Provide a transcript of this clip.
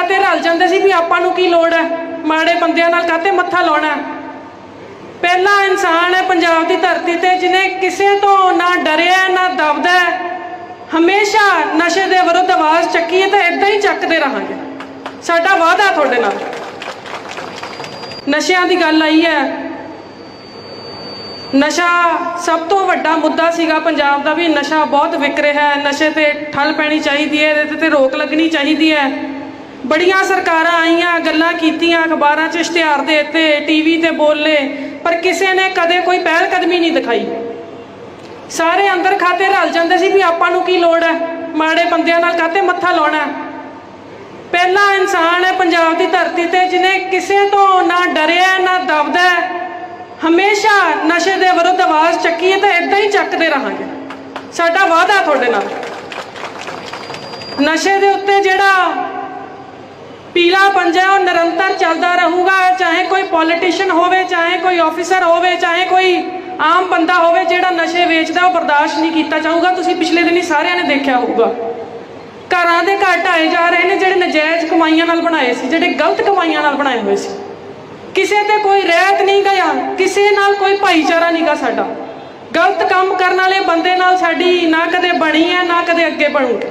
ਖਾਤੇ ਰਲ ਜਾਂਦੇ ਸੀ ਵੀ ਆਪਾਂ ਨੂੰ ਕੀ ਲੋੜ ਹੈ? ਮਾੜੇ ਬੰਦਿਆਂ ਨਾਲ ਕਾਤੇ ਮੱਥਾ ਲਾਉਣਾ ਪਹਿਲਾ ਇਨਸਾਨ ਹੈ ਪੰਜਾਬ ਦੀ ਧਰਤੀ ਤੇ ਜਿਨੇ ਕਿਸੇ ਤੋਂ ਨਾ ਡਰਿਆ, ਨਾ ਦਬਦਾ ਹਮੇਸ਼ਾ ਨਸ਼ੇ ਦੇ ਵਿਰੁੱਧ ਆਵਾਜ਼ ਚੱਕੀ ਹੈ ਤੇ ਇਦਾਂ ਹੀ ਚੱਕਦੇ ਰਹਾਂਗੇ। ਸਾਡਾ ਵਾਅਦਾ ਤੁਹਾਡੇ ਨਾਲ। ਨਸ਼ਿਆਂ ਦੀ ਗੱਲ ਆਈ ਹੈ। ਨਸ਼ਾ ਸਭ ਤੋਂ ਵੱਡਾ ਮੁੱਦਾ ਸੀਗਾ ਪੰਜਾਬ ਦਾ ਵੀ ਨਸ਼ਾ ਬਹੁਤ ਵਿਕ ਰਿਹਾ ਹੈ। ਨਸ਼ੇ ਤੇ ਠੱਲ ਪੈਣੀ ਚਾਹੀਦੀ ਹੈ, ਇਹਦੇ ਤੇ ਰੋਕ ਲੱਗਣੀ ਚਾਹੀਦੀ ਹੈ। ਬੜੀਆਂ ਸਰਕਾਰਾਂ ਆਈਆਂ, ਗੱਲਾਂ ਕੀਤੀਆਂ, ਅਖਬਾਰਾਂ 'ਚ ਇਸ਼ਤਿਹਾਰ ਦੇ ਦਿੱਤੇ ਟੀਵੀ ਤੇ ਬੋਲੇ, ਪਰ ਕਿਸੇ ਨੇ ਕਦੇ ਕੋਈ ਪਹਿਲ ਕਦਮੀ ਨਹੀਂ ਦਿਖਾਈ। ਸਾਰੇ ਅੰਦਰ ਖਾਤੇ ਰਲ ਜਾਂਦੇ ਸੀ ਵੀ ਆਪਾਂ ਨੂੰ ਕੀ ਲੋੜ ਹੈ? ਮਾੜੇ ਬੰਦਿਆਂ ਨਾਲ ਕਾਤੇ ਮੱਥਾ ਲਾਉਣਾ ਪਹਿਲਾ ਇਨਸਾਨ ਹੈ ਪੰਜਾਬ ਦੀ ਧਰਤੀ ਤੇ ਜਿਨੇ ਕਿਸੇ ਤੋਂ ਨਾ ਡਰਿਆ, ਨਾ ਦਬਦਾ ਹਮੇਸ਼ਾ ਨਸ਼ੇ ਦੇ ਵਿਰੁੱਧ ਆਵਾਜ਼ ਚੱਕੀ ਹੈ ਤਾਂ ਇਦਾਂ ਹੀ ਚੱਕਦੇ ਰਹਾਂਗੇ। ਸਾਡਾ ਵਾਅਦਾ ਤੁਹਾਡੇ ਨਾਲ। ਨਸ਼ੇ ਦੇ ਉੱਤੇ ਜਿਹੜਾ ਪੀਲਾ ਪੰਜਾ ਉਹ ਨਿਰੰਤਰ ਚੱਲਦਾ ਰਹੂਗਾ, ਚਾਹੇ ਕੋਈ ਪੋਲੀਟੀਸ਼ੀਅਨ ਹੋਵੇ, ਚਾਹੇ ਕੋਈ ਆਫੀਸਰ ਹੋਵੇ, ਚਾਹੇ ਕੋਈ ਆਮ ਬੰਦਾ ਹੋਵੇ ਜਿਹੜਾ ਨਸ਼ੇ ਵੇਚਦਾ, ਉਹ ਬਰਦਾਸ਼ਤ ਨਹੀਂ ਕੀਤਾ ਜਾਊਗਾ। ਤੁਸੀਂ ਪਿਛਲੇ ਦਿਨੀ ਸਾਰਿਆਂ ਨੇ ਦੇਖਿਆ ਹੋਊਗਾ। ਘਰਾਂ ਦੇ ਘਰ ਢਾਏ ਜਾ ਰਹੇ ਨੇ ਜਿਹੜੇ ਨਜਾਇਜ਼ ਕਮਾਈਆਂ ਨਾਲ ਬਣਾਏ ਸੀ, ਜਿਹੜੇ ਗਲਤ ਕਮਾਈਆਂ ਨਾਲ ਬਣਾਏ ਹੋਏ ਸੀ। ਕਿਸੇ ਤੇ ਕੋਈ ਰਹਿਤ ਨਹੀਂ ਗਿਆ ਕਿਸੇ ਨਾਲ ਕੋਈ ਭਾਈਚਾਰਾ ਨਹੀਂਗਾ ਸਾਡਾ। ਗਲਤ ਕੰਮ ਕਰਨ ਵਾਲੇ ਬੰਦੇ ਨਾਲ ਸਾਡੀ ਨਾ ਕਦੇ ਬਣੀ ਹੈ, ਨਾ ਕਦੇ ਅੱਗੇ ਬਣੂਗੀ।